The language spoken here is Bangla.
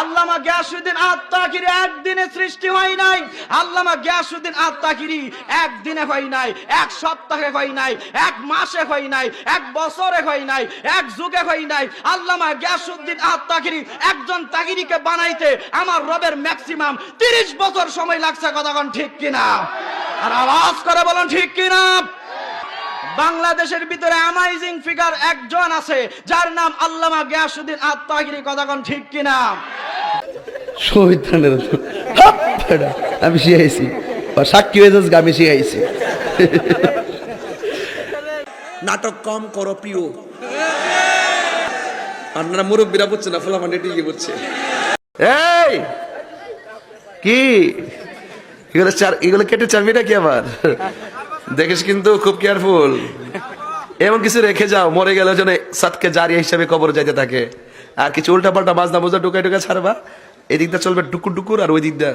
আল্লামা গিয়াসুদ্দিন আত্মাকিরি একদিনে সৃষ্টি হয় নাই। আল্লামা গিয়াসুদ্দিন আত্মাকিরি একদিনে হয় নাই, এক সপ্তাহে হয় নাই, এক মাসে হয় নাই, এক বছরে হয় নাই, এক যুগে হয় নাই। আল্লামা গিয়াসুদ্দিন আত্মাকিরি একজন তাগিরিকে বানাইতে আমার রবের ম্যাক্সিমাম তিরিশ বছর সময় লাগছে কতক্ষণ ঠিক কিনা? আর আওয়াজ করে বলুন ঠিক কিনা? বাংলাদেশের ভিতরে অ্যামাইজিং ফিগার একজন আছে, যার নাম আল্লামা গিয়াসুদ্দিন আত্মাগিরি কথাগণ ঠিক কিনা? আমি শিখাইছি। সাক্ষী হয়ে যাস আমি শিখাইছি। নাটক কম করো প্রিয় আপনারা মুরব্বীরা বুঝছে না ঠিকই বুঝছে। এই! কি? এগুলো চার এগুলো কেটে চাবি নাকি আবার? দেখিস কিন্তু খুব কেয়ারফুল এমন কিছু রেখে যাও মরে গেলে যেন সাতকে জারিয়া হিসাবে কবর যাইতে থাকে। আর কিছু উল্টা পাল্টা বাজনা বোঝা ঢুকাই ঢুকা ছাড়বা। এদিকটা চলবে টুকুর টুকুর আর ওই দিকটা